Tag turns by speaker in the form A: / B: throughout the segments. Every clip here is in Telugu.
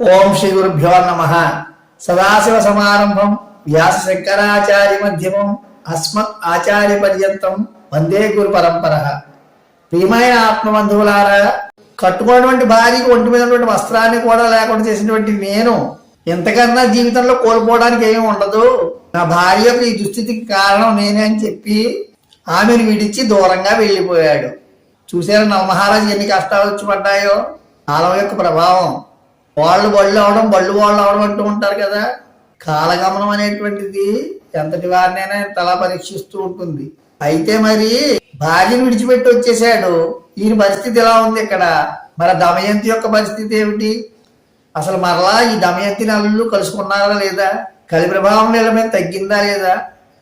A: ఓం శ్రీ గురుభ్యో నమ. సదాశివ సమారంభం. వ్యాస శంకరాచార్య మధ్యమం. అస్మత్ ఆచార్య పర్యంతం. వందే గురు పరంపర. ప్రియమైన ఆత్మబంధువులారా కట్టుకున్నటువంటి భార్యకి ఒంటి మీద ఉన్నటువంటి వస్త్రాన్ని కూడా లేకుండా చేసినటువంటి నేను ఎంతకన్నా జీవితంలో కోల్పోవడానికి ఏమీ ఉండదు. నా భార్య యొక్క ఈ దుస్థితికి కారణం నేనే అని చెప్పి ఆమెను విడిచి దూరంగా వెళ్ళిపోయాడు. చూసారా నవమహారాజు ఎన్ని కష్టాలు వచ్చి పడ్డాయో? కాలం యొక్క ప్రభావం. వాళ్ళు బళ్ళు అవడం బళ్ళు వాళ్ళు అవడం అంటూ ఉంటారు కదా. కాలగమనం అనేటువంటిది ఎంతటి వారినైనా తలా పరీక్షిస్తూ ఉంటుంది. అయితే మరి భార్యను విడిచిపెట్టి వచ్చేసాడు ఈయన పరిస్థితి ఎలా ఉంది ఇక్కడ? మరి దమయంతి యొక్క పరిస్థితి ఏమిటి? అసలు మరలా ఈ దమయంతి నల్లు కలుసుకున్నారా లేదా? కలి ప్రభావం నీళ్ళ మీద తగ్గిందా లేదా?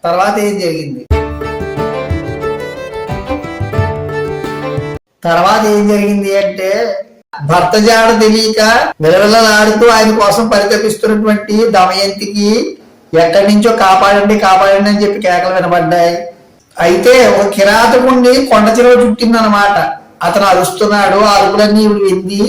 A: తర్వాత ఏం జరిగింది? తర్వాత ఏం జరిగింది అంటే భర్త జాడ తెలియక విలవిలలాడుతూ ఆయన కోసం పరితపిస్తున్నటువంటి దమయంతికి ఎక్కడి నుంచో కాపాడండి కాపాడండి అని చెప్పి కేకలు వినబడ్డాయి. అయితే ఒక కిరాతకుండి కొండ చిలువ చుట్టిందనమాట అతను అరుస్తున్నాడు ఆ అరుపులన్నీ వింది.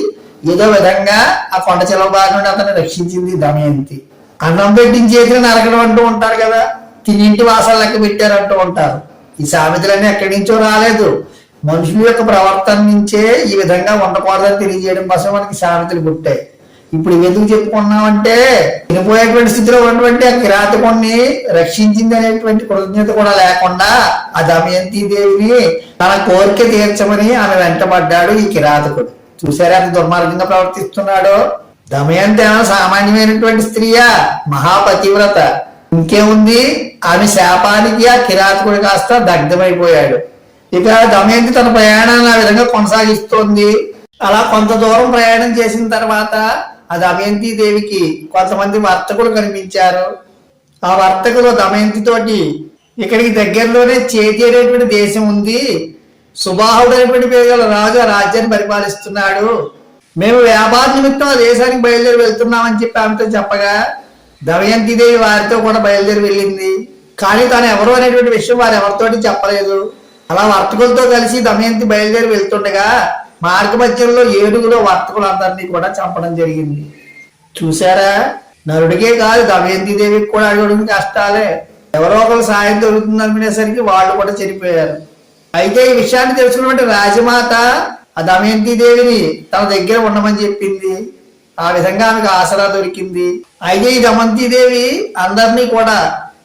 A: ఏదో విధంగా ఆ కొండ చిలువ బారి నుండి అతను రక్షించింది దమయంతి. అన్నం పెట్టించేసి నరకడం అంటూ ఉంటారు కదా తినింటి వాసాలు లెక్క పెట్టారంటూ ఉంటారు. ఈ సామెతలన్నీ ఎక్కడి నుంచో రాలేదు. మనుషుల యొక్క ప్రవర్తన నుంచే ఈ విధంగా ఉండకూడదని తెలియజేయడం కోసం మనకి సామెతలు పుట్టాయి. ఇప్పుడు ఎందుకు చెప్పుకున్నామంటే చనిపోయేటువంటి స్థితిలో ఉన్నటువంటి ఆ కిరాతకుణ్ణి రక్షించింది అనేటువంటి కృతజ్ఞత కూడా లేకుండా ఆ దమయంతి దేవిని తన కోరిక తీర్చమని ఆమె వెంటబడ్డాడు ఈ కిరాతకుడు. చూసారా అంత దుర్మార్గంగా ప్రవర్తిస్తున్నాడు? దమయంతి ఏమైనా సామాన్యమైనటువంటి స్త్రీయా? మహాపతివ్రత. ఇంకేముంది? ఆమె శాపానికి ఆ కిరాతకుడు కాస్త దగ్ధమైపోయాడు. ఇక దమయంతి తన ప్రయాణాన్ని ఆ విధంగా కొనసాగిస్తోంది. అలా కొంత దూరం ప్రయాణం చేసిన తర్వాత ఆ దమయంతి దేవికి కొంతమంది వర్తకులు కనిపించారు. ఆ వర్తకులు దమయంతి తోటి ఇక్కడికి దగ్గరలోనే చేతి అనేటువంటి దేశం ఉంది. సుబాహుడు అనేటువంటి పేరు గల రాజు ఆ రాజ్యాన్ని పరిపాలిస్తున్నాడు. మేము వ్యాపార నిమిత్తం ఆ దేశానికి బయలుదేరి వెళ్తున్నామని చెప్పి ఆమెతో చెప్పగా దమయంతి దేవి వారితో కూడా బయలుదేరి వెళ్ళింది. కానీ తాను ఎవరు అనేటువంటి విషయం వారు ఎవరితోటి చెప్పలేదు. అలా వర్తకులతో కలిసి దమయంతి బయలుదేరి వెళ్తుండగా మార్గ మధ్యంలో ఏడుగులో వర్తకులందరినీ కూడా చంపడం జరిగింది. చూసారా నరుడికే కాదు దమయంతి దేవికి కూడా అడుగుడు కష్టాలే. ఎవరో ఒకరు సాయం దొరుకుతుంది అనుకునేసరికి వాళ్ళు కూడా చనిపోయారు. అయితే ఈ విషయాన్ని తెలుసుకున్నటువంటి రాజమాత ఆ దమయంతి దేవిని తన దగ్గర ఉండమని చెప్పింది. ఆ విధంగా ఆమెకు ఆసరా దొరికింది. అయితే ఈ దమంతి దేవి అందరినీ కూడా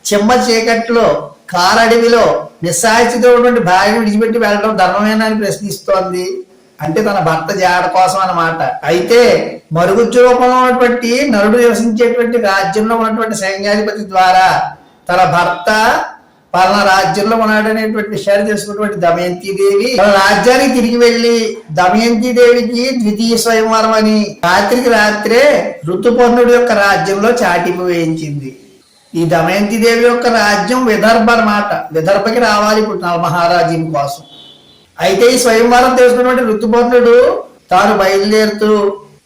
A: చెమ్మ చీకట్లో కారడవిలో నిస్సాహితితో ఉన్నటువంటి భార్యను విడిచిపెట్టి వెళ్ళడం ధర్మమేనా అని ప్రశ్నిస్తోంది. అంటే తన భర్త జాడ కోసం అన్నమాట. అయితే మరుగుజ్జు రూపంలో ఉన్నటువంటి నరుడు నివసించేటువంటి రాజ్యంలో ఉన్నటువంటి సైన్యాధిపతి ద్వారా తన భర్త పలానా రాజ్యంలో ఉన్నాడనేటువంటి విషయాన్ని తెలుసుకున్నటువంటి దమయంతి దేవి తన రాజ్యానికి తిరిగి వెళ్ళి దమయంతి దేవికి ద్వితీయ స్వయంవరం అని రాత్రికి రాత్రే ఋతుపర్ణుడి యొక్క రాజ్యంలో చాటింపు వేయించింది. ఈ దమయంతి దేవి యొక్క రాజ్యం విదర్భ అన్నమాట. విదర్భకి రావాలి ఇప్పుడు నల కోసం. అయితే ఈ స్వయంవరం తెలుసుకున్నటువంటి ఋతుపర్ణుడు తాను బయలుదేరుతూ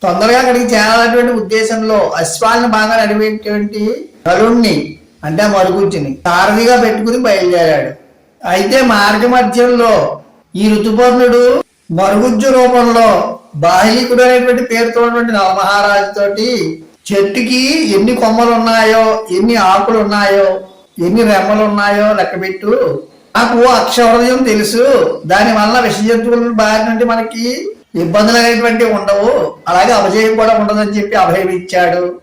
A: తొందరగా అక్కడికి చేరాలనేటువంటి ఉద్దేశంలో అశ్వాలను బాగా నడిపేటువంటి నలుణ్ణి అంటే ఆ మరుగుజ్జుని సారథిగా పెట్టుకుని బయలుదేరాడు. అయితే మార్గ మధ్యంలో ఈ ఋతుపర్ణుడు మరుగుజ్జు రూపంలో బాహ్లికుడు అనేటువంటి పేరుతో ఉన్నటువంటి నలమహారాజు తోటి చెట్టుకి ఎన్ని కొమ్మలు ఉన్నాయో ఎన్ని ఆకులు ఉన్నాయో ఎన్ని రెమ్మలు ఉన్నాయో లెక్కపెట్టు. నాకు అక్షౌరయం తెలుసు. దాని వల్ల విష జంతువుల బారి నుండి మనకి ఇబ్బందులు అనేటువంటివి ఉండవు. అలాగే అభజయం కూడా ఉండదని చెప్పి అభయం ఇచ్చాడు.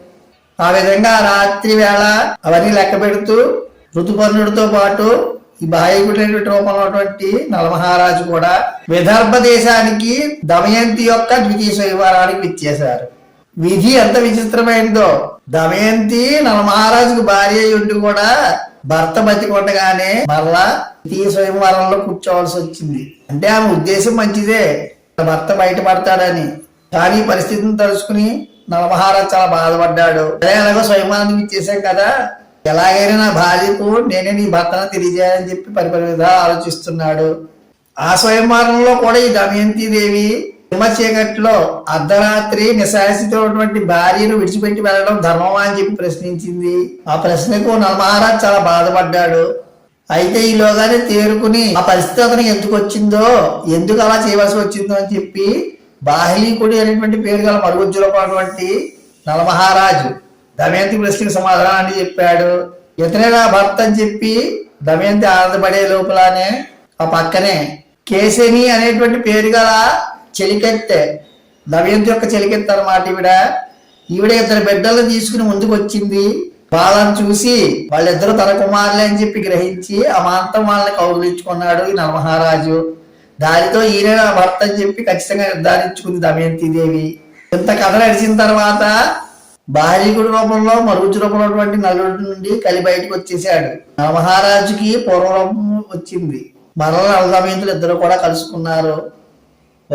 A: ఆ విధంగా రాత్రి వేళ అవన్నీ లెక్క పెడుతూ ఋతుపర్ణుడితో పాటు ఈ బాహ్యకుడైనటువంటి రూపంలో ఉన్నటువంటి నలమహారాజు కూడా విదర్భ దేశానికి దమయంతి యొక్క ద్వితీయ శైవారానికి విచ్చేశారు. విధి ఎంత విచిత్రమైందో. దమయంతి నలమహారాజుకు భార్య అయి ఉండి కూడా భర్త బతికొండగానే మరలా ద్వితీయ స్వయంవరంలో కూర్చోవలసి వచ్చింది. అంటే ఆమె ఉద్దేశం మంచిదే. భర్త బయటపడతాడని. కానీ పరిస్థితిని తలుచుకుని నలమహారాజు చాలా బాధపడ్డాడు. అదే అలాగో స్వయంవరానికి ఇచ్చేసాం కదా. ఎలాగైనా నా భార్యకు నేనే నీ భర్తను తెలియజేయాలని చెప్పి పరిపరి విధాలు ఆలోచిస్తున్నాడు. ఆ స్వయంవరంలో కూడా ఈ దమయంతి దేవి హిమ చీకట్లో అర్ధరాత్రి నిశాసితో భార్యను విడిచిపెట్టి వెళ్ళడం ధర్మమా అని చెప్పి ప్రశ్నించింది. ఆ ప్రశ్నకు నలమహారాజ్ చాలా బాధపడ్డాడు. అయితే ఈలోగానే తేరుకుని ఆ పరిస్థితి అతనికి ఎందుకు వచ్చిందో ఎందుకు అలా చేయవలసి వచ్చిందో అని చెప్పి బాహ్లీకుడి అనేటువంటి పేరు గల మరుగుజ్జులో నలమహారాజు దమయంతి ప్రశ్నకు సమాధానాన్ని చెప్పాడు. ఇతనే నా భర్త అని చెప్పి దమయంతి ఆనందపడే లోపలనే ఆ పక్కనే కేశని అనేటువంటి పేరు గల చెలికెత్తే దమయంతి యొక్క చెలికెత్త అనమాట ఈవిడ. ఈవిడ ఇద్దరు బిడ్డలను తీసుకుని ముందుకు వచ్చింది వాళ్ళని చూసి వాళ్ళిద్దరూ తన కుమారులే అని చెప్పి గ్రహించి అమాంతం వాళ్ళని కౌగులించుకున్నాడు ఈ నలమహారాజు దానితో ఈయన నా భర్త అని చెప్పి ఖచ్చితంగా నిర్ధారించుకుంది దమయంతి దేవి ఇంత కథ నడిచిన తర్వాత బాలికుడి రూపంలో మరుగుజ్జు రూపంలో ఉన్నటువంటి నలుడి నుండి కలి బయటకు వచ్చేసాడు ఆ మహారాజుకి పూర్వరూపం వచ్చింది. మరల నలదమయంతులు ఇద్దరు కూడా కలుసుకున్నారు.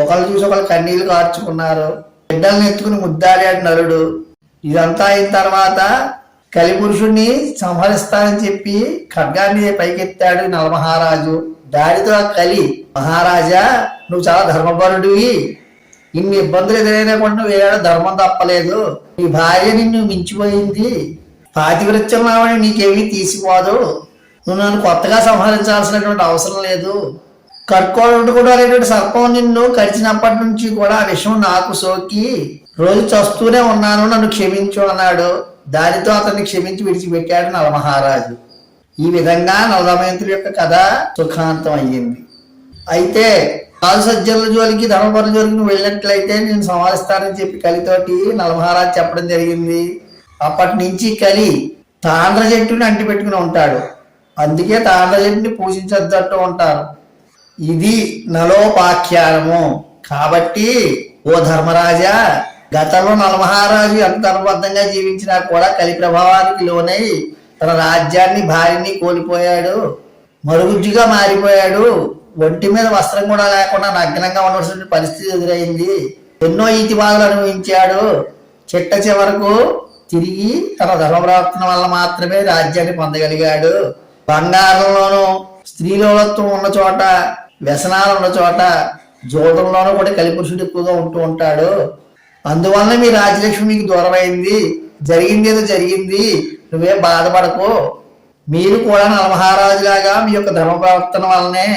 A: ఒకళ్ళు చూసి ఒకళ్ళు కన్నీళ్ళు కార్చుకున్నారు. బిడ్డల్ని ఎత్తుకుని ముద్దాడాడు నలుడు ఇదంతా అయిన తర్వాత కలిపురుషుణ్ణి సంహరిస్తానని చెప్పి ఖడ్గాన్ని పైకెత్తాడు నలమహారాజు. దాడితో ఆ కలి మహారాజా నువ్వు చాలా ధర్మపరుడివి. ఇన్ని ఇబ్బందులు ఎదురైనా కూడా నువ్వు ఏడాడు ధర్మం తప్పలేదు. నీ భార్య నిన్ను మించిపోయింది. పాతివృత్యం రావడం నీకేమీ తీసిపోదు. నువ్వు నన్ను కొత్తగా సంహరించాల్సినటువంటి అవసరం లేదు. కర్కోడు అనేటువంటి సర్పం నిన్ను కరిచినప్పటి నుంచి కూడా ఆ విషయం నాకు సోకి. రోజు చస్తూనే ఉన్నాను నన్ను క్షమించు అన్నాడు. దానితో అతన్ని క్షమించి విడిచిపెట్టాడు నలమహారాజు. ఈ విధంగా నలదమయంతుడి యొక్క కథ సుఖాంతం అయ్యింది. అయితే కాలు సజ్జల జోలికి ధర్మపరుల జోలికి నువ్వు వెళ్ళినట్లయితే నేను సంహరిస్తానని చెప్పి కలితోటి నలమహారాజు చెప్పడం జరిగింది. అప్పటి నుంచి కలి తాండ్ర చెట్టుని అంటిపెట్టుకుని ఉంటాడు. అందుకే తాండ్ర చెట్టుని పూజించొద్దంటూ ఉంటారు. ఇది నలోపాఖ్యానము. కాబట్టి ఓ ధర్మరాజా గతంలో నలమహారాజు ఎంత ధర్మబద్ధంగా జీవించినా కూడా కలి ప్రభావానికి లోనై తన రాజ్యాన్ని భార్యని కోల్పోయాడు. మరుగుజ్జుగా మారిపోయాడు. ఒంటి మీద వస్త్రం కూడా లేకుండా నగ్నంగా ఉండవలసిన పరిస్థితి ఎదురైంది. ఎన్నో ఈతి బాధలు అనుభవించాడు. చిట్ట చివరకు తిరిగి తన ధర్మ ప్రవర్తన వల్ల మాత్రమే రాజ్యాన్ని పొందగలిగాడు. బంగారంలోనూ స్త్రీలోలత్వం ఉన్న చోట వ్యసనాలు ఉన్న చోట జోదంలోనూ కూడా కలిపురుషుడు ఎక్కువగా ఉంటూ ఉంటాడు. అందువల్ల మీ రాజలక్ష్మి మీకు దూరమైంది. జరిగింది ఏదో జరిగింది. నువ్వేం బాధపడకు. మీరు కూడా నలమహారాజులాగా మీ యొక్క ధర్మ ప్రవర్తన వల్లనే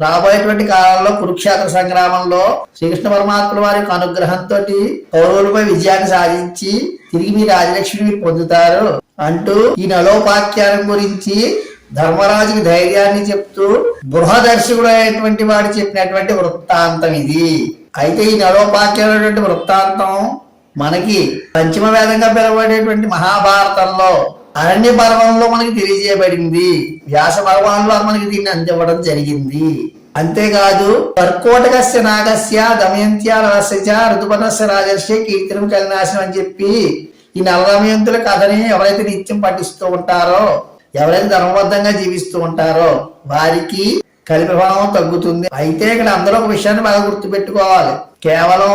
A: రాబోయేటువంటి కాలంలో కురుక్షేత్ర సంగ్రామంలో శ్రీకృష్ణ పరమాత్మ వారి యొక్క అనుగ్రహంతో కౌరవులపై విజయాన్ని సాధించి తిరిగి మీ రాజలక్ష్మిని మీరు పొందుతారు అంటూ ఈ నలోపాఖ్యానం గురించి ధర్మరాజుకి ధైర్యాన్ని చెప్తూ బృహదర్శకుడు అయినటువంటి వాడు చెప్పినటువంటి వృత్తాంతం ఇది. అయితే ఈ నలోపాఖ్యానటువంటి వృత్తాంతం మనకి పంచమ వేదంగా పిలవబడేటువంటి మహాభారతంలో అరణ్య పర్వంలో మనకి తెలియజేయబడింది. వ్యాస పర్వంలో మనకి దీన్ని అందివ్వడం జరిగింది. అంతేకాదు కర్కోటకస్య నాగస్య దమయంత్య రహస్య ఋతుపదస్య రాజస్య కీర్తనం కలినాశనం అని చెప్పి ఈ నలదమయంతుల కథని ఎవరైతే నిత్యం పఠిస్తూ ఉంటారో ఎవరైతే ధర్మబద్ధంగా జీవిస్తూ ఉంటారో వారికి కలిప్రభావం తగ్గుతుంది. అయితే ఇక్కడ అందరూ ఒక విషయాన్ని బాగా గుర్తుపెట్టుకోవాలి. కేవలం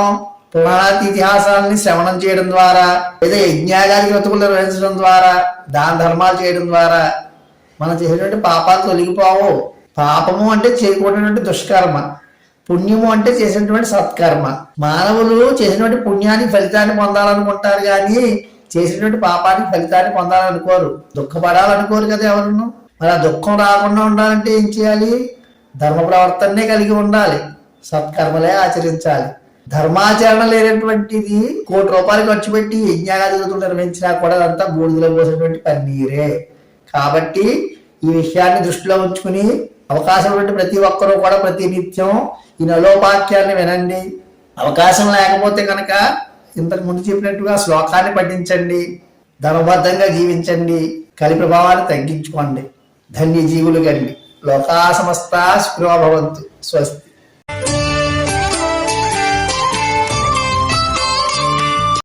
A: పురాణాతి ఇతిహాసాలని శ్రవణం చేయడం ద్వారా లేదా యజ్ఞాగాది వ్రతుకులు నిర్వహించడం ద్వారా దాన ధర్మాలు చేయడం ద్వారా మనం చేసేటువంటి పాపాలు తొలగిపోవు. పాపము అంటే చేయకూడనటువంటి దుష్కర్మ. పుణ్యము అంటే చేసినటువంటి సత్కర్మ. మానవులు చేసినటువంటి పుణ్యాన్ని ఫలితాన్ని పొందాలనుకుంటారు కానీ చేసినటువంటి పాపానికి ఫలితాన్ని పొందాలనుకోరు. దుఃఖపడాలనుకోరు కదా ఎవరును. మరి ఆ దుఃఖం రాకుండా ఉండాలంటే ఏం చేయాలి? ధర్మ ప్రవర్తనే కలిగి ఉండాలి. సత్కర్మలే ఆచరించాలి. ధర్మాచరణ లేనటువంటిది కోటి రూపాయలు ఖర్చు పెట్టి యజ్ఞాగాదులతో నిర్వహించినా కూడా అదంతా బూడిదలో పోసినటువంటి పన్నీరే. కాబట్టి ఈ విషయాన్ని దృష్టిలో ఉంచుకుని అవకాశం ఉన్నటువంటి ప్రతి ఒక్కరూ కూడా ప్రతి నిత్యం ఈ నలోపాఖ్యాన్ని వినండి. అవకాశం లేకపోతే కనుక ఇంతకు ముందు చెప్పినట్టుగా శ్లోకాన్ని పఠించండి ధర్మబద్ధంగా జీవించండి కలి ప్రభావాన్ని తగ్గించుకోండి. ధన్య జీవులు కండి. లోకా సమస్త స్పృహ స్వస్తి.